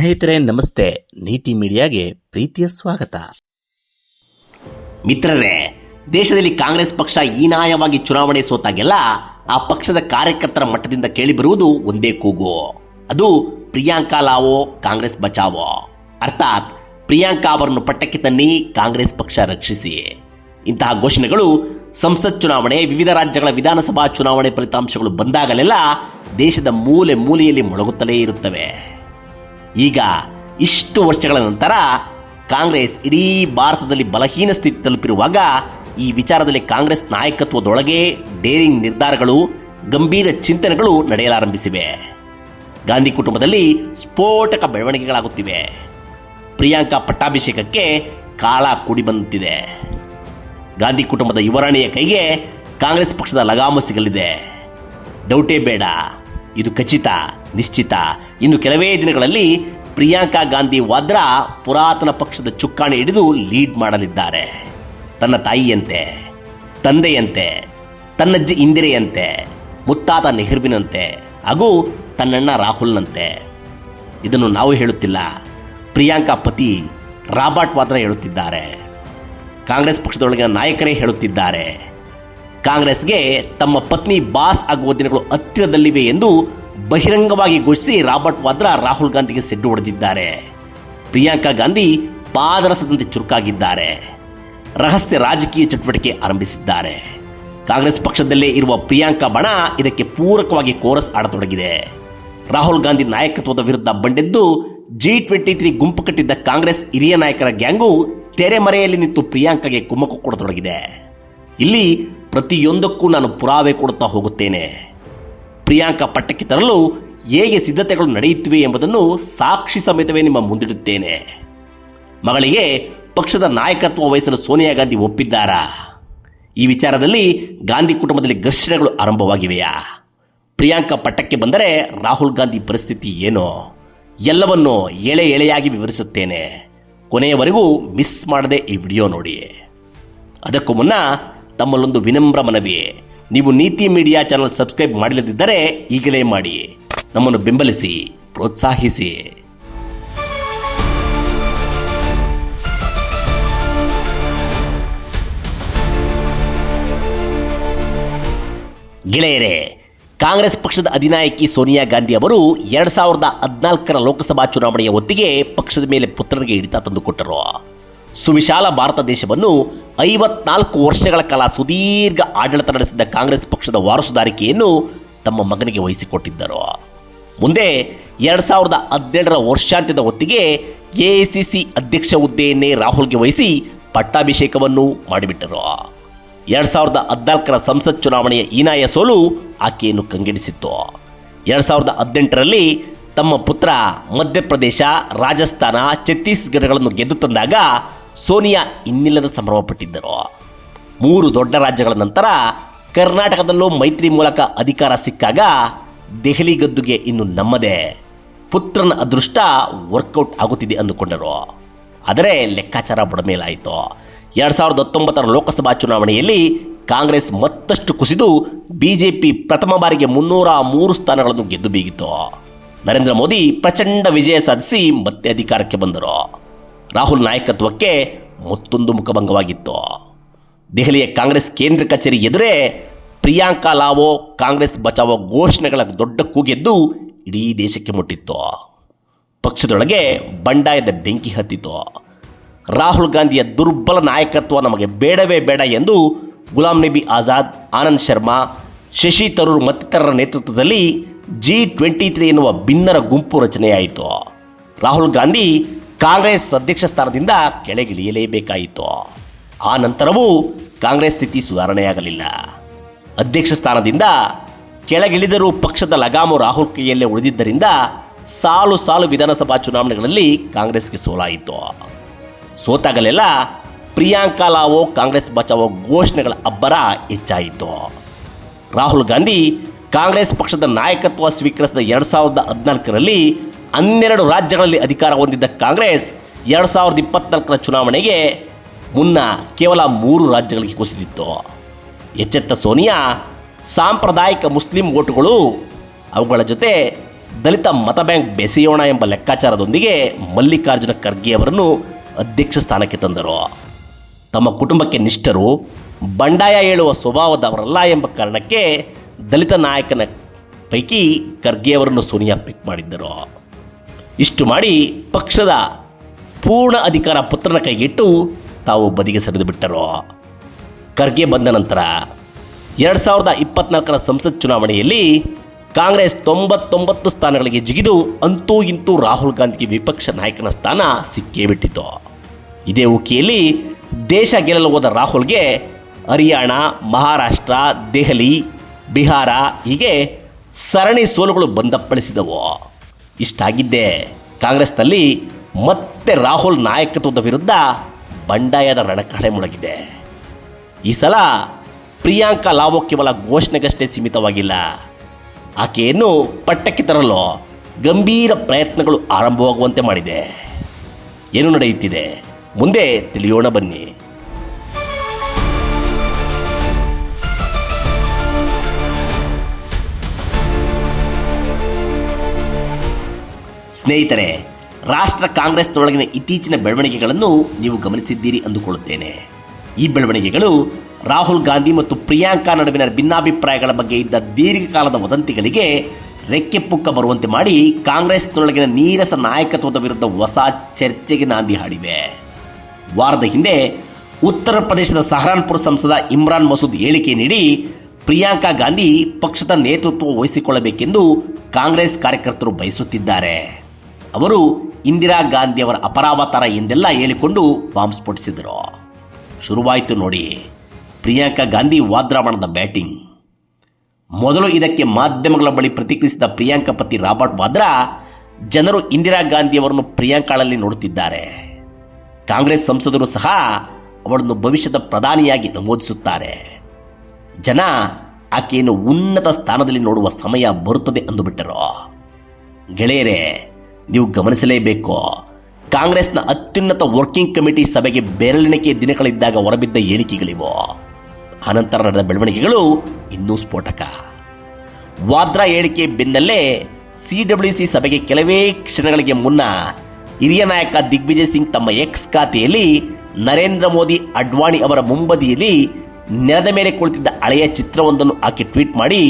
ಸ್ನೇಹಿತರೆ, ನಮಸ್ತೆ. ನೀತಿ ಮೀಡಿಯಾಗೆ ಪ್ರೀತಿಯ ಸ್ವಾಗತ. ಮಿತ್ರರೇ, ದೇಶದಲ್ಲಿ ಕಾಂಗ್ರೆಸ್ ಪಕ್ಷ ಹೀನಾಯವಾಗಿ ಚುನಾವಣೆ ಸೋತಾಗೆಲ್ಲ ಆ ಪಕ್ಷದ ಕಾರ್ಯಕರ್ತರ ಮಟ್ಟದಿಂದ ಕೇಳಿಬರುವುದು ಒಂದೇ ಕೂಗು. ಅದು ಪ್ರಿಯಾಂಕಾ ಲಾವೋ, ಕಾಂಗ್ರೆಸ್ ಬಚಾವೋ. ಅರ್ಥಾತ್, ಪ್ರಿಯಾಂಕಾ ಅವರನ್ನು ಪಟ್ಟಕ್ಕೆ ತನ್ನಿ ಕಾಂಗ್ರೆಸ್ ಪಕ್ಷ ರಕ್ಷಿಸಿ. ಇಂತಹ ಘೋಷಣೆಗಳು ಸಂಸತ್ ಚುನಾವಣೆ, ವಿವಿಧ ರಾಜ್ಯಗಳ ವಿಧಾನಸಭಾ ಚುನಾವಣೆ ಫಲಿತಾಂಶಗಳು ಬಂದಾಗಲೆಲ್ಲ ದೇಶದ ಮೂಲೆ ಮೂಲೆಯಲ್ಲಿ ಮೊಳಗುತ್ತಲೇ ಇರುತ್ತವೆ. ಈಗ ಇಷ್ಟು ವರ್ಷಗಳ ನಂತರ ಕಾಂಗ್ರೆಸ್ ಇಡೀ ಭಾರತದಲ್ಲಿ ಬಲಹೀನ ಸ್ಥಿತಿ ತಲುಪಿರುವಾಗ ಈ ವಿಚಾರದಲ್ಲಿ ಕಾಂಗ್ರೆಸ್ ನಾಯಕತ್ವದೊಳಗೆ ಡೇರಿಂಗ್ ನಿರ್ಧಾರಗಳು, ಗಂಭೀರ ಚಿಂತನೆಗಳು ನಡೆಯಲಾರಂಭಿಸಿವೆ. ಗಾಂಧಿ ಕುಟುಂಬದಲ್ಲಿ ಸ್ಫೋಟಕ ಬೆಳವಣಿಗೆಗಳಾಗುತ್ತಿವೆ. ಪ್ರಿಯಾಂಕಾ ಪಟ್ಟಾಭಿಷೇಕಕ್ಕೆ ಕಾಲ ಕೂಡಿ ಬಂದಿದೆ. ಗಾಂಧಿ ಕುಟುಂಬದ ಯುವರಾಣಿಯ ಕೈಗೆ ಕಾಂಗ್ರೆಸ್ ಪಕ್ಷದ ಲಗಾಮು ಸಿಗಲಿದೆ. ಡೌಟೇ ಬೇಡ. ಇದು ಖಚಿತ, ನಿಶ್ಚಿತ. ಇನ್ನು ಕೆಲವೇ ದಿನಗಳಲ್ಲಿ ಪ್ರಿಯಾಂಕಾ ಗಾಂಧಿ ವಾದ್ರಾ ಪುರಾತನ ಪಕ್ಷದ ಚುಕ್ಕಾಣಿ ಹಿಡಿದು ಲೀಡ್ ಮಾಡಲಿದ್ದಾರೆ. ತನ್ನ ತಾಯಿಯಂತೆ, ತಂದೆಯಂತೆ, ತನ್ನಜ್ಜಿ ಇಂದಿರೆಯಂತೆ, ಮುತ್ತಾತ ನೆಹರುವಿನಂತೆ, ಹಾಗೂ ತನ್ನಣ್ಣ ರಾಹುಲ್ನಂತೆ. ಇದನ್ನು ನಾವು ಹೇಳುತ್ತಿಲ್ಲ. ಪ್ರಿಯಾಂಕಾ ಪತಿ ರಾಬರ್ಟ್ ವಾದ್ರಾ ಹೇಳುತ್ತಿದ್ದಾರೆ. ಕಾಂಗ್ರೆಸ್ ಪಕ್ಷದೊಳಗಿನ ನಾಯಕರೇ ಹೇಳುತ್ತಿದ್ದಾರೆ. ಕಾಂಗ್ರೆಸ್ಗೆ ತಮ್ಮ ಪತ್ನಿ ಬಾಸ್ ಆಗುವ ದಿನಗಳು ಹತ್ತಿರದಲ್ಲಿವೆ ಎಂದು ಬಹಿರಂಗವಾಗಿ ಘೋಷಿಸಿ ರಾಬರ್ಟ್ ವಾದ್ರಾ ರಾಹುಲ್ ಗಾಂಧಿಗೆ ಸಿಡ್ಡು ಹೊಡೆದಿದ್ದಾರೆ. ಪ್ರಿಯಾಂಕಾ ಗಾಂಧಿ ಪಾದರಸದಂತೆ ಚುರುಕಾಗಿದ್ದಾರೆ. ರಹಸ್ಯ ರಾಜಕೀಯ ಚಟುವಟಿಕೆ ಆರಂಭಿಸಿದ್ದಾರೆ. ಕಾಂಗ್ರೆಸ್ ಪಕ್ಷದಲ್ಲೇ ಇರುವ ಪ್ರಿಯಾಂಕಾ ಬಣ ಇದಕ್ಕೆ ಪೂರಕವಾಗಿ ಕೋರಸ್ ಆಡತೊಡಗಿದೆ. ರಾಹುಲ್ ಗಾಂಧಿ ನಾಯಕತ್ವದ ವಿರುದ್ಧ ಬಂಡೆದ್ದು ಜಿ ಟ್ವೆಂಟಿ ತ್ರೀ ಗುಂಪು ಕಟ್ಟಿದ್ದ ಕಾಂಗ್ರೆಸ್ ಹಿರಿಯ ನಾಯಕರ ಗ್ಯಾಂಗು ತೆರೆಮರೆಯಲ್ಲಿ ನಿಂತು ಪ್ರಿಯಾಂಕಾಗೆ ಕುಮ್ಮಕ್ಕು ಕೊಡತೊಡಗಿದೆ. ಇಲ್ಲಿ ಪ್ರತಿಯೊಂದಕ್ಕೂ ನಾನು ಪುರಾವೆ ಕೊಡುತ್ತಾ ಹೋಗುತ್ತೇನೆ. ಪ್ರಿಯಾಂಕಾ ಪಟ್ಟಕ್ಕೆ ತರಲು ಹೇಗೆ ಸಿದ್ಧತೆಗಳು ನಡೆಯುತ್ತಿವೆ ಎಂಬುದನ್ನು ಸಾಕ್ಷಿ ಸಮೇತವೇ ನಿಮ್ಮ ಮುಂದಿಡುತ್ತೇನೆ. ಮಗಳಿಗೆ ಪಕ್ಷದ ನಾಯಕತ್ವ ವಹಿಸಲು ಸೋನಿಯಾ ಗಾಂಧಿ ಒಪ್ಪಿದ್ದಾರಾ? ಈ ವಿಚಾರದಲ್ಲಿ ಗಾಂಧಿ ಕುಟುಂಬದಲ್ಲಿ ಘರ್ಷಣೆಗಳು ಆರಂಭವಾಗಿವೆಯಾ? ಪ್ರಿಯಾಂಕಾ ಪಟ್ಟಕ್ಕೆ ಬಂದರೆ ರಾಹುಲ್ ಗಾಂಧಿ ಪರಿಸ್ಥಿತಿ ಏನು? ಎಲ್ಲವನ್ನೂ ಎಳೆ ಎಳೆಯಾಗಿ ವಿವರಿಸುತ್ತೇನೆ. ಕೊನೆಯವರೆಗೂ ಮಿಸ್ ಮಾಡದೆ ಈ ವಿಡಿಯೋ ನೋಡಿ ಅದಕ್ಕೂ ಮುನ್ನ ತಮ್ಮಲ್ಲೊಂದು ವಿನಮ್ರ ಮನವಿ ನೀವು ನೀತಿ ಮೀಡಿಯಾ ಚಾನಲ್ ಸಬ್ಸ್ಕ್ರೈಬ್ ಮಾಡಲಿದ್ದರೆ ಈಗಲೇ ಮಾಡಿ. ನಮ್ಮನ್ನು ಬೆಂಬಲಿಸಿ, ಪ್ರೋತ್ಸಾಹಿಸಿ. ಗೆಳೆಯರೇ, ಕಾಂಗ್ರೆಸ್ ಪಕ್ಷದ ಅಧಿನಾಯಕಿ ಸೋನಿಯಾ ಗಾಂಧಿ ಅವರು ಎರಡ್ ಸಾವಿರದ ಹದಿನಾಲ್ಕರ ಲೋಕಸಭಾ ಚುನಾವಣೆಯ ಹೊತ್ತಿಗೆ ಪಕ್ಷದ ಮೇಲೆ ಪುತ್ರರಿಗೆ ಹಿಡಿತ ತಂದುಕೊಟ್ಟರು. ಸುವಿಶಾಲ ಭಾರತ ದೇಶವನ್ನು ಐವತ್ನಾಲ್ಕು ವರ್ಷಗಳ ಕಾಲ ಸುದೀರ್ಘ ಆಡಳಿತ ನಡೆಸಿದ ಕಾಂಗ್ರೆಸ್ ಪಕ್ಷದ ವಾರಸುದಾರಿಕೆಯನ್ನು ತಮ್ಮ ಮಗನಿಗೆ ವಹಿಸಿಕೊಟ್ಟಿದ್ದರು. ಮುಂದೆ ಎರಡು ಸಾವಿರದ ಹದಿನೇಳರ ವರ್ಷಾಂತ್ಯದ ಹೊತ್ತಿಗೆ ಎಐಸಿಸಿ ಅಧ್ಯಕ್ಷ ಹುದ್ದೆಯನ್ನೇ ರಾಹುಲ್ಗೆ ವಹಿಸಿ ಪಟ್ಟಾಭಿಷೇಕವನ್ನು ಮಾಡಿಬಿಟ್ಟರು. ಎರಡು ಸಾವಿರದ ಹದಿನಾಲ್ಕರ ಸಂಸತ್ ಚುನಾವಣೆಯ ಹೀನಾಯ ಸೋಲು ಆಕೆಯನ್ನು ಕಂಗೆಡಿಸಿತ್ತು. ಎರಡು ಸಾವಿರದ ಹದಿನೆಂಟರಲ್ಲಿ ತಮ್ಮ ಪುತ್ರ ಮಧ್ಯಪ್ರದೇಶ, ರಾಜಸ್ಥಾನ, ಛತ್ತೀಸ್ಗಢಗಳನ್ನು ಗೆದ್ದು ತಂದಾಗ ಸೋನಿಯಾ ಇನ್ನಿಲ್ಲದ ಸಂಭ್ರಮಪಟ್ಟಿದ್ದರು. ಮೂರು ದೊಡ್ಡ ರಾಜ್ಯಗಳ ನಂತರ ಕರ್ನಾಟಕದಲ್ಲೂ ಮೈತ್ರಿ ಮೂಲಕ ಅಧಿಕಾರ ಸಿಕ್ಕಾಗ ದೆಹಲಿ ಗದ್ದುಗೆ ಇನ್ನು ನಮ್ಮದೇ. ಪುತ್ರನ ಅದೃಷ್ಟ ವರ್ಕೌಟ್ ಆಗುತ್ತಿದೆ ಅಂದುಕೊಂಡರು. ಆದರೆ ಲೆಕ್ಕಾಚಾರ ಬುಡಮೇಲಾಯಿತು. ಎರಡು ಸಾವಿರದ ಹತ್ತೊಂಬತ್ತರ ಲೋಕಸಭಾ ಚುನಾವಣೆಯಲ್ಲಿ ಕಾಂಗ್ರೆಸ್ ಮತ್ತಷ್ಟು ಕುಸಿದು ಬಿಜೆಪಿ ಪ್ರಥಮ ಬಾರಿಗೆ ಮುನ್ನೂರ ಮೂರು ಸ್ಥಾನಗಳನ್ನು ಗೆದ್ದು ಬೀಗಿತು ನರೇಂದ್ರ ಮೋದಿ ಪ್ರಚಂಡ ವಿಜಯ ಸಾಧಿಸಿ ಮತ್ತೆ ಅಧಿಕಾರಕ್ಕೆ ಬಂದರು. ರಾಹುಲ್ ನಾಯಕತ್ವಕ್ಕೆ ಮತ್ತೊಂದು ಮುಖಭಂಗವಾಗಿತ್ತು. ದೆಹಲಿಯ ಕಾಂಗ್ರೆಸ್ ಕೇಂದ್ರ ಕಚೇರಿ ಎದುರೇ ಪ್ರಿಯಾಂಕಾ ಲಾವೋ ಕಾಂಗ್ರೆಸ್ ಬಚಾವೋ ಘೋಷಣೆಗಳ ದೊಡ್ಡ ಕೂಗೆದ್ದು ಇಡೀ ದೇಶಕ್ಕೆ ಮುಟ್ಟಿತ್ತು. ಪಕ್ಷದೊಳಗೆ ಬಂಡಾಯದ ಬೆಂಕಿ ಹತ್ತಿತು ರಾಹುಲ್ ಗಾಂಧಿಯ ದುರ್ಬಲ ನಾಯಕತ್ವ ನಮಗೆ ಬೇಡವೇ ಬೇಡ ಎಂದು ಗುಲಾಂ ನಬಿ ಆಜಾದ್, ಆನಂದ್ ಶರ್ಮಾ, ಶಶಿ ತರೂರ್ ಮತ್ತಿತರರ ನೇತೃತ್ವದಲ್ಲಿ ಜಿ ಟ್ವೆಂಟಿ ತ್ರೀ ಎನ್ನುವ ಭಿನ್ನರ ಗುಂಪು ರಚನೆಯಾಯಿತು. ರಾಹುಲ್ ಗಾಂಧಿ ಕಾಂಗ್ರೆಸ್ ಅಧ್ಯಕ್ಷ ಸ್ಥಾನದಿಂದ ಕೆಳಗಿಳಿಯಲೇಬೇಕಾಯಿತು ಆ ನಂತರವೂ ಕಾಂಗ್ರೆಸ್ ಸ್ಥಿತಿ ಸುಧಾರಣೆಯಾಗಲಿಲ್ಲ. ಅಧ್ಯಕ್ಷ ಸ್ಥಾನದಿಂದ ಕೆಳಗಿಳಿದರೂ ಪಕ್ಷದ ಲಗಾಮು ರಾಹುಲ್ ಕೈಯಲ್ಲೇ ಉಳಿದಿದ್ದರಿಂದ ಸಾಲು ಸಾಲು ವಿಧಾನಸಭಾ ಚುನಾವಣೆಗಳಲ್ಲಿ ಕಾಂಗ್ರೆಸ್ಗೆ ಸೋಲಾಯಿತು. ಸೋತಾಗಲೆಲ್ಲ ಪ್ರಿಯಾಂಕಾ ಲಾವೋ ಕಾಂಗ್ರೆಸ್ ಬಚಾವೋ ಘೋಷಣೆಗಳ ಅಬ್ಬರ ಹೆಚ್ಚಾಯಿತು. ರಾಹುಲ್ ಗಾಂಧಿ ಕಾಂಗ್ರೆಸ್ ಪಕ್ಷದ ನಾಯಕತ್ವ ಸ್ವೀಕರಿಸಿದ ಎರಡು ಸಾವಿರದ ಹದಿನಾಲ್ಕರಲ್ಲಿ ಹನ್ನೆರಡು ರಾಜ್ಯಗಳಲ್ಲಿ ಅಧಿಕಾರ ಹೊಂದಿದ್ದ ಕಾಂಗ್ರೆಸ್ ಎರಡು ಸಾವಿರದ ಇಪ್ಪತ್ನಾಲ್ಕರ ಚುನಾವಣೆಗೆ ಮುನ್ನ ಕೇವಲ ಮೂರು ರಾಜ್ಯಗಳಿಗೆ ಕುಸಿದಿತ್ತು. ಎಚ್ಚೆತ್ತ ಸೋನಿಯಾ, ಸಾಂಪ್ರದಾಯಿಕ ಮುಸ್ಲಿಂ ಓಟುಗಳು ಅವುಗಳ ಜೊತೆ ದಲಿತ ಮತ ಬ್ಯಾಂಕ್ ಬೆಸೆಯೋಣ ಎಂಬ ಲೆಕ್ಕಾಚಾರದೊಂದಿಗೆ ಮಲ್ಲಿಕಾರ್ಜುನ ಖರ್ಗೆ ಅವರನ್ನು ಅಧ್ಯಕ್ಷ ಸ್ಥಾನಕ್ಕೆ ತಂದರು. ತಮ್ಮ ಕುಟುಂಬಕ್ಕೆ ನಿಷ್ಠರು, ಬಂಡಾಯ ಹೇಳುವ ಸ್ವಭಾವದವರಲ್ಲ ಎಂಬ ಕಾರಣಕ್ಕೆ ದಲಿತ ನಾಯಕನ ಪೈಕಿ ಖರ್ಗೆಯವರನ್ನು ಸೋನಿಯಾ ಪಿಕ್ ಮಾಡಿದ್ದರು. ಇಷ್ಟು ಮಾಡಿ ಪಕ್ಷದ ಪೂರ್ಣ ಅಧಿಕಾರ ಪುತ್ರನ ಕೈಗಿಟ್ಟು ತಾವು ಬದಿಗೆ ಸರಿದು ಬಿಟ್ಟರು. ಖರ್ಗೆ ಬಂದ ನಂತರ ಎರಡು ಸಾವಿರದ ಇಪ್ಪತ್ನಾಲ್ಕರ ಸಂಸತ್ ಚುನಾವಣೆಯಲ್ಲಿ ಕಾಂಗ್ರೆಸ್ ತೊಂಬತ್ತೊಂಬತ್ತು ಸ್ಥಾನಗಳಿಗೆ ಜಿಗಿದು ಅಂತೂ ಇಂತೂ ರಾಹುಲ್ ಗಾಂಧಿಗೆ ವಿಪಕ್ಷ ನಾಯಕನ ಸ್ಥಾನ ಸಿಕ್ಕೇ ಬಿಟ್ಟಿತು ಇದೇ ಉಕ್ಕಿಯಲ್ಲಿ ದೇಶ ಗೆಲ್ಲಲು ಹೋದ ರಾಹುಲ್ಗೆ ಹರಿಯಾಣ, ಮಹಾರಾಷ್ಟ್ರ, ದೆಹಲಿ, ಬಿಹಾರ ಹೀಗೆ ಸರಣಿ ಸೋಲುಗಳು ಬಂದಪ್ಪಳಿಸಿದವು. ಇಷ್ಟಾಗಿದ್ದೇ. ಕಾಂಗ್ರೆಸ್ನಲ್ಲಿ ಮತ್ತೆ ರಾಹುಲ್ ನಾಯಕತ್ವದ ವಿರುದ್ಧ ಬಂಡಾಯದ ರಣಕಹಳೆ ಮುಳಗಿದೆ. ಈ ಸಲ ಪ್ರಿಯಾಂಕಾ ಲಾವೋ ಕೇವಲ ಘೋಷಣೆಗಷ್ಟೇ ಸೀಮಿತವಾಗಿಲ್ಲ. ಆಕೆಯನ್ನು ಪಟ್ಟಕ್ಕೆ ತರಲು ಗಂಭೀರ ಪ್ರಯತ್ನಗಳು ಆರಂಭವಾಗುವಂತೆ ಮಾಡಿದೆ. ಏನು ನಡೆಯುತ್ತಿದೆ? ಮುಂದೆ ತಿಳಿಯೋಣ ಬನ್ನಿ. ಸ್ನೇಹಿತರೆ, ರಾಷ್ಟ್ರ ಕಾಂಗ್ರೆಸ್ನೊಳಗಿನ ಇತ್ತೀಚಿನ ಬೆಳವಣಿಗೆಗಳನ್ನು ನೀವು ಗಮನಿಸಿದ್ದೀರಿ ಅಂದುಕೊಳ್ಳುತ್ತೇನೆ. ಈ ಬೆಳವಣಿಗೆಗಳು ರಾಹುಲ್ ಗಾಂಧಿ ಮತ್ತು ಪ್ರಿಯಾಂಕಾ ನಡುವಿನ ಭಿನ್ನಾಭಿಪ್ರಾಯಗಳ ಬಗ್ಗೆ ಇದ್ದ ದೀರ್ಘಕಾಲದ ವದಂತಿಗಳಿಗೆ ರೆಕ್ಕೆ ಪುಕ್ಕ ಬರುವಂತೆ ಮಾಡಿ ಕಾಂಗ್ರೆಸ್ನೊಳಗಿನ ನೀರಸ ನಾಯಕತ್ವದ ವಿರುದ್ಧ ಹೊಸ ಚರ್ಚೆಗೆ ನಾಂದಿ ಹಾಡಿವೆ. ವಾರದ ಹಿಂದೆ ಉತ್ತರ ಪ್ರದೇಶದ ಸಹರಾನ್ಪುರ ಸಂಸದ ಇಮ್ರಾನ್ ಮಸೂದ್ ಹೇಳಿಕೆ ನೀಡಿ ಪ್ರಿಯಾಂಕಾ ಗಾಂಧಿ ಪಕ್ಷದ ನೇತೃತ್ವ ವಹಿಸಿಕೊಳ್ಳಬೇಕೆಂದು ಕಾಂಗ್ರೆಸ್ ಕಾರ್ಯಕರ್ತರು ಬಯಸುತ್ತಿದ್ದಾರೆ. ಅವರು ಇಂದಿರಾ ಗಾಂಧಿ ಅವರ ಅಪರಾವತಾರ ಎಂದೆಲ್ಲ ಹೇಳಿಕೊಂಡು ಬಾಂಬ್ ಸ್ಫೋಟಿಸಿದರು. ಶುರುವಾಯಿತು ನೋಡಿ, ಪ್ರಿಯಾಂಕಾ ಗಾಂಧಿ ವಾದ್ರಾವಣದ ಬ್ಯಾಟಿಂಗ್. ಮೊದಲು ಇದಕ್ಕೆ ಮಾಧ್ಯಮಗಳ ಬಳಿ ಪ್ರತಿಕ್ರಿಯಿಸಿದ ಪ್ರಿಯಾಂಕಾ ಪತಿ ರಾಬರ್ಟ್ ವಾದ್ರಾ, ಜನರು ಇಂದಿರಾ ಗಾಂಧಿ ಅವರನ್ನು ಪ್ರಿಯಾಂಕಾಳಲ್ಲಿ ನೋಡುತ್ತಿದ್ದಾರೆ. ಕಾಂಗ್ರೆಸ್ ಸಂಸದರು ಸಹ ಅವಳನ್ನು ಭವಿಷ್ಯದ ಪ್ರಧಾನಿಯಾಗಿ ನಮೂದಿಸುತ್ತಾರೆ. ಜನ ಆಕೆಯನ್ನು ಉನ್ನತ ಸ್ಥಾನದಲ್ಲಿ ನೋಡುವ ಸಮಯ ಬರುತ್ತದೆ ಅಂದುಬಿಟ್ಟರು. ಗೆಳೆಯರೇ ನೀವು ಗಮನಿಸಲೇಬೇಕು. ಕಾಂಗ್ರೆಸ್ನ ಅತ್ಯುನ್ನತ ವರ್ಕಿಂಗ್ ಕಮಿಟಿ ಸಭೆಗೆ ಬೆರಳಿಣಿಕೆ ದಿನಗಳಿದ್ದಾಗ ಹೊರಬಿದ್ದ ಹೇಳಿಕೆಗಳಿವು ಅನಂತರ ನಡೆದ ಬೆಳವಣಿಗೆಗಳು ಇನ್ನೂ ಸ್ಫೋಟಕ. ವಾದ್ರಾ ಹೇಳಿಕೆ ಬೆನ್ನಲ್ಲೇ ಸಿಡಬ್ಲ್ಯೂಸಿ ಸಭೆಗೆ ಕೆಲವೇ ಕ್ಷಣಗಳಿಗೆ ಮುನ್ನ ಹಿರಿಯ ನಾಯಕ ದಿಗ್ವಿಜಯ್ ಸಿಂಗ್ ತಮ್ಮ ಎಕ್ಸ್ ಖಾತೆಯಲ್ಲಿ ನರೇಂದ್ರ ಮೋದಿ ಅಡ್ವಾಣಿ ಅವರ ಮುಂಬದಿಯಲ್ಲಿ ನೆಲದ ಮೇಲೆ ಕುಳಿತಿದ್ದ ಹಳೆಯ ಚಿತ್ರವೊಂದನ್ನು ಆಕೆ ಟ್ವೀಟ್ ಮಾಡಿ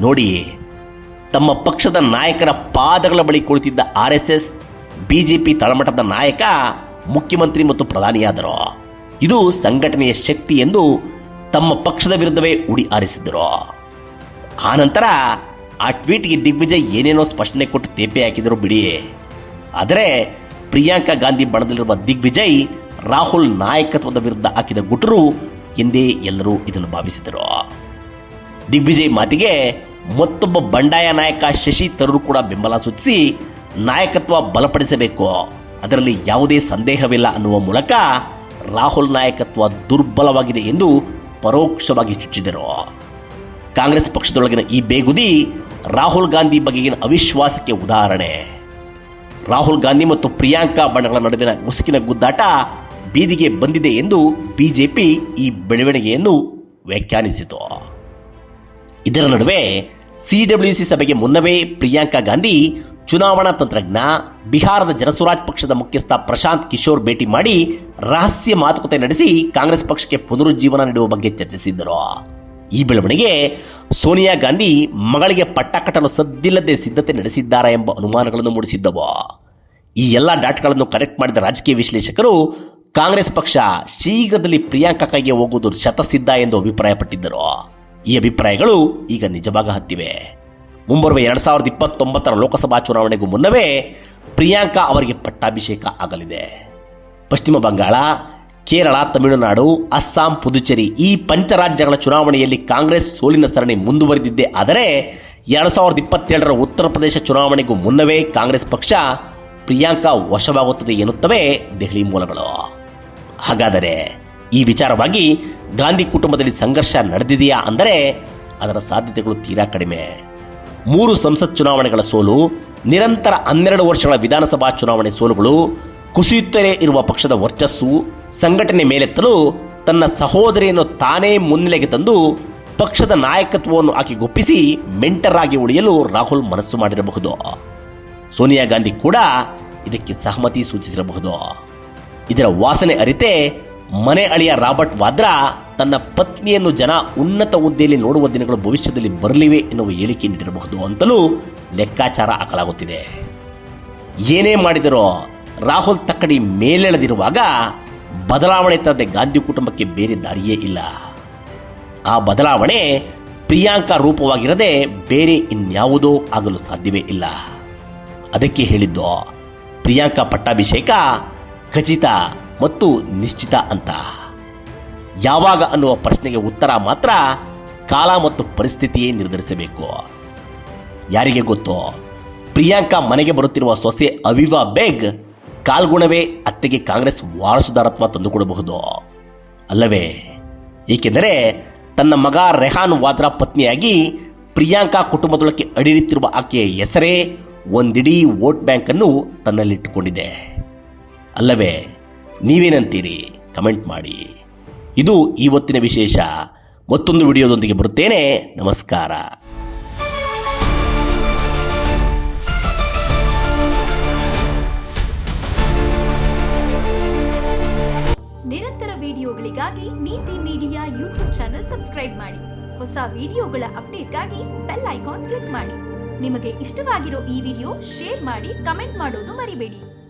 ನೋಡಿ ತಮ್ಮ ಪಕ್ಷದ ನಾಯಕರ ಪಾದಗಳ ಬಳಿ ಕುಳಿತಿದ್ದ ಆರ್ ಎಸ್ ಎಸ್ ಬಿಜೆಪಿ ತಳಮಟ್ಟದ ನಾಯಕ, ಮುಖ್ಯಮಂತ್ರಿ ಮತ್ತು ಪ್ರಧಾನಿಯಾದರು. ಇದು ಸಂಘಟನೆಯ ಶಕ್ತಿ ಎಂದು ತಮ್ಮ ಪಕ್ಷದ ವಿರುದ್ಧವೇ ಉಡಿ ಆರಿಸಿದ್ದರು. ಆನಂತರ ಆ ಟ್ವೀಟ್ಗೆ ದಿಗ್ವಿಜಯ್ ಏನೇನೋ ಸ್ಪಷ್ಟನೆ ಕೊಟ್ಟು ತೇಪೆ ಹಾಕಿದರು ಬಿಡಿ. ಆದರೆ ಪ್ರಿಯಾಂಕಾ ಗಾಂಧಿ ಬಣದಲ್ಲಿರುವ ದಿಗ್ವಿಜಯ್ ರಾಹುಲ್ ನಾಯಕತ್ವದ ವಿರುದ್ಧ ಹಾಕಿದ ಗುಟರು ಎಂದೇ ಎಲ್ಲರೂ ಇದನ್ನು ಭಾವಿಸಿದರು ದಿಗ್ವಿಜಯ್ ಮಾತಿಗೆ ಮತ್ತೊಬ್ಬ ಬಂಡಾಯ ನಾಯಕ ಶಶಿ ತರೂರ್ ಕೂಡ ಬೆಂಬಲ ಸೂಚಿಸಿ ನಾಯಕತ್ವ ಬಲಪಡಿಸಬೇಕು. ಅದರಲ್ಲಿ ಯಾವುದೇ ಸಂದೇಹವಿಲ್ಲ ಅನ್ನುವ ಮೂಲಕ ರಾಹುಲ್ ನಾಯಕತ್ವ ದುರ್ಬಲವಾಗಿದೆ ಎಂದು ಪರೋಕ್ಷವಾಗಿ ಚುಚ್ಚಿದರು. ಕಾಂಗ್ರೆಸ್ ಪಕ್ಷದೊಳಗಿನ ಈ ಬೇಗುದಿ ರಾಹುಲ್ ಗಾಂಧಿ ಬಗೆಗಿನ ಅವಿಶ್ವಾಸಕ್ಕೆ ಉದಾಹರಣೆ. ರಾಹುಲ್ ಗಾಂಧಿ ಮತ್ತು ಪ್ರಿಯಾಂಕಾ ಬಣಗಳ ನಡುವಿನ ಮುಸುಕಿನ ಗುದ್ದಾಟ ಬೀದಿಗೆ ಬಂದಿದೆ ಎಂದು ಬಿಜೆಪಿ ಈ ಬೆಳವಣಿಗೆಯನ್ನು ವ್ಯಾಖ್ಯಾನಿಸಿತು. ಇದರ ನಡುವೆ ಸಿಡಬ್ಲ್ಯೂಸಿ ಸಭೆಗೆ ಮುನ್ನವೇ ಪ್ರಿಯಾಂಕಾ ಗಾಂಧಿ, ಚುನಾವಣಾ ತಂತ್ರಜ್ಞ, ಬಿಹಾರದ ಜನಸುರಾಜ್ ಪಕ್ಷದ ಮುಖ್ಯಸ್ಥ ಪ್ರಶಾಂತ್ ಕಿಶೋರ್ ಭೇಟಿ ಮಾಡಿ ರಹಸ್ಯ ಮಾತುಕತೆ ನಡೆಸಿ ಕಾಂಗ್ರೆಸ್ ಪಕ್ಷಕ್ಕೆ ಪುನರುಜ್ಜೀವನ ನೀಡುವ ಬಗ್ಗೆ ಚರ್ಚಿಸಿದ್ದರು. ಈ ಬೆಳವಣಿಗೆ ಸೋನಿಯಾ ಗಾಂಧಿ ಮಗಳಿಗೆ ಪಟ್ಟ ಕಟ್ಟಲು ಸದ್ದಿಲ್ಲದೆ ಸಿದ್ಧತೆ ನಡೆಸಿದ್ದಾರೆ ಎಂಬ ಅನುಮಾನಗಳನ್ನು ಮೂಡಿಸಿದ್ದವು. ಈ ಎಲ್ಲ ಡಾಟ್ಗಳನ್ನು ಕನೆಕ್ಟ್ ಮಾಡಿದ ರಾಜಕೀಯ ವಿಶ್ಲೇಷಕರು ಕಾಂಗ್ರೆಸ್ ಪಕ್ಷ ಶೀಘ್ರದಲ್ಲಿ ಪ್ರಿಯಾಂಕಾ ಕೈಗೆ ಹೋಗುವುದು ಶತಸಿದ್ಧ ಎಂದು ಅಭಿಪ್ರಾಯಪಟ್ಟಿದ್ದರು. ಈ ಅಭಿಪ್ರಾಯಗಳು ಈಗ ನಿಜವಾಗ ಹತ್ತಿವೆ. ಮುಂಬರುವ ಎರಡ್ ಸಾವಿರದ ಇಪ್ಪತ್ತೊಂಬತ್ತರ ಲೋಕಸಭಾ ಚುನಾವಣೆಗೂ ಮುನ್ನವೇ ಪ್ರಿಯಾಂಕಾ ಅವರಿಗೆ ಪಟ್ಟಾಭಿಷೇಕ ಆಗಲಿದೆ. ಪಶ್ಚಿಮ ಬಂಗಾಳ, ಕೇರಳ, ತಮಿಳುನಾಡು, ಅಸ್ಸಾಂ, ಪುದುಚೇರಿ ಈ ಪಂಚರಾಜ್ಯಗಳ ಚುನಾವಣೆಯಲ್ಲಿ ಕಾಂಗ್ರೆಸ್ ಸೋಲಿನ ಸರಣಿ ಮುಂದುವರೆದಿದ್ದೇ ಆದರೆ ಎರಡ್ ಸಾವಿರದ ಇಪ್ಪತ್ತೇಳರ ಉತ್ತರ ಪ್ರದೇಶ ಚುನಾವಣೆಗೂ ಮುನ್ನವೇ ಕಾಂಗ್ರೆಸ್ ಪಕ್ಷ ಪ್ರಿಯಾಂಕಾ ವಶವಾಗುತ್ತದೆ ಎನ್ನುತ್ತವೆ ದೆಹಲಿ ಮೂಲಗಳು. ಹಾಗಾದರೆ ಈ ವಿಚಾರವಾಗಿ ಗಾಂಧಿ ಕುಟುಂಬದಲ್ಲಿ ಸಂಘರ್ಷ ನಡೆದಿದೆಯಾ ಅಂದರೆ ಅದರ ಸಾಧ್ಯತೆಗಳು ತೀರಾ ಕಡಿಮೆ. ಮೂರು ಸಂಸತ್ ಚುನಾವಣೆಗಳ ಸೋಲು, ನಿರಂತರ ಹನ್ನೆರಡು ವರ್ಷಗಳ ವಿಧಾನಸಭಾ ಚುನಾವಣೆ ಸೋಲುಗಳು, ಕುಸಿಯುತ್ತಲೇ ಇರುವ ಪಕ್ಷದ ವರ್ಚಸ್ಸು, ಸಂಘಟನೆ ಮೇಲೆತ್ತಲು ತನ್ನ ಸಹೋದರಿಯನ್ನು ತಾನೇ ಮುನ್ನೆಲೆಗೆ ತಂದು ಪಕ್ಷದ ನಾಯಕತ್ವವನ್ನು ಆಕೆ ಗೊಪ್ಪಿಸಿ ಆಗಿ ಉಳಿಯಲು ರಾಹುಲ್ ಮನಸ್ಸು ಮಾಡಿರಬಹುದು. ಸೋನಿಯಾ ಗಾಂಧಿ ಕೂಡ ಇದಕ್ಕೆ ಸಹಮತಿ ಸೂಚಿಸಿರಬಹುದು. ಇದರ ವಾಸನೆ ಅರಿತೆ ಮನೆ ಅಳಿಯ ರಾಬರ್ಟ್ ವಾದ್ರಾ ತನ್ನ ಪತ್ನಿಯನ್ನು ಜನ ಉನ್ನತ ಹುದ್ದೆಯಲ್ಲಿ ನೋಡುವ ದಿನಗಳು ಭವಿಷ್ಯದಲ್ಲಿ ಬರಲಿವೆ ಎನ್ನುವ ಹೇಳಿಕೆ ನೀಡಿರಬಹುದು ಅಂತಲೂ ಲೆಕ್ಕಾಚಾರ ಹಾಕಲಾಗುತ್ತಿದೆ. ಏನೇ ಮಾಡಿದರೋ ರಾಹುಲ್ ತಕ್ಕಡಿ ಮೇಲೆಳೆದಿರುವಾಗ ಬದಲಾವಣೆ ತರದೆ ಗಾಂಧಿ ಕುಟುಂಬಕ್ಕೆ ಬೇರೆ ದಾರಿಯೇ ಇಲ್ಲ. ಆ ಬದಲಾವಣೆ ಪ್ರಿಯಾಂಕಾ ರೂಪವಾಗಿರದೆ ಬೇರೆ ಇನ್ಯಾವುದೋ ಆಗಲು ಸಾಧ್ಯವೇ ಇಲ್ಲ. ಅದಕ್ಕೆ ಹೇಳಿದ್ದು ಪ್ರಿಯಾಂಕಾ ಪಟ್ಟಾಭಿಷೇಕ ಖಚಿತ ಮತ್ತು ನಿಶ್ಚಿತ ಅಂತ. ಯಾವಾಗ ಅನ್ನುವ ಪ್ರಶ್ನೆಗೆ ಉತ್ತರ ಮಾತ್ರ ಕಾಲ ಮತ್ತು ಪರಿಸ್ಥಿತಿಯೇ ನಿರ್ಧರಿಸಬೇಕು. ಯಾರಿಗೆ ಗೊತ್ತು, ಪ್ರಿಯಾಂಕಾ ಮನೆಗೆ ಬರುತ್ತಿರುವ ಸೊಸೆ ಅವಿವಾ ಬೇಗ್ ಕಾಲ್ಗುಣವೇ ಅತ್ತೆಗೆ ಕಾಂಗ್ರೆಸ್ ವಾರಸುದಾರತ್ವ ತಂದುಕೊಡಬಹುದು. ಅಲ್ಲವೇ, ಏಕೆಂದರೆ ತನ್ನ ಮಗ ರೆಹಾನ್ ವಾದ್ರಾ ಪತ್ನಿಯಾಗಿ ಪ್ರಿಯಾಂಕಾ ಕುಟುಂಬದೊಳಕ್ಕೆ ಅಡಿರುತ್ತಿರುವ ಆಕೆಯ ಹೆಸರೇ ಒಂದಿಡೀ ವೋಟ್ ಬ್ಯಾಂಕ್ ಅನ್ನು ತನ್ನಲ್ಲಿಟ್ಟುಕೊಂಡಿದೆ. ಅಲ್ಲವೇ, ನೀವೇನಂತೀರಿ? ಕಮೆಂಟ್ ಮಾಡಿ. ಇದು ಇವತ್ತಿನ ವಿಶೇಷ. ಮತ್ತೊಂದು ವಿಡಿಯೋದೊಂದಿಗೆ ಬರುತ್ತೇನೆ. ನಮಸ್ಕಾರ. ನಿರಂತರ ವಿಡಿಯೋಗಳಿಗಾಗಿ ನೀತಿ ಮೀಡಿಯಾ ಯೂಟ್ಯೂಬ್ ಚಾನೆಲ್ ಸಬ್ಸ್ಕ್ರೈಬ್ ಮಾಡಿ. ಹೊಸ ವಿಡಿಯೋಗಳ ಅಪ್ಡೇಟ್ಗಾಗಿ ಬೆಲ್ ಐಕಾನ್ ಕ್ಲಿಕ್ ಮಾಡಿ. ನಿಮಗೆ ಇಷ್ಟವಾಗಿರೋ ಈ ವಿಡಿಯೋ ಶೇರ್ ಮಾಡಿ, ಕಮೆಂಟ್ ಮಾಡೋದು ಮರಿಬೇಡಿ.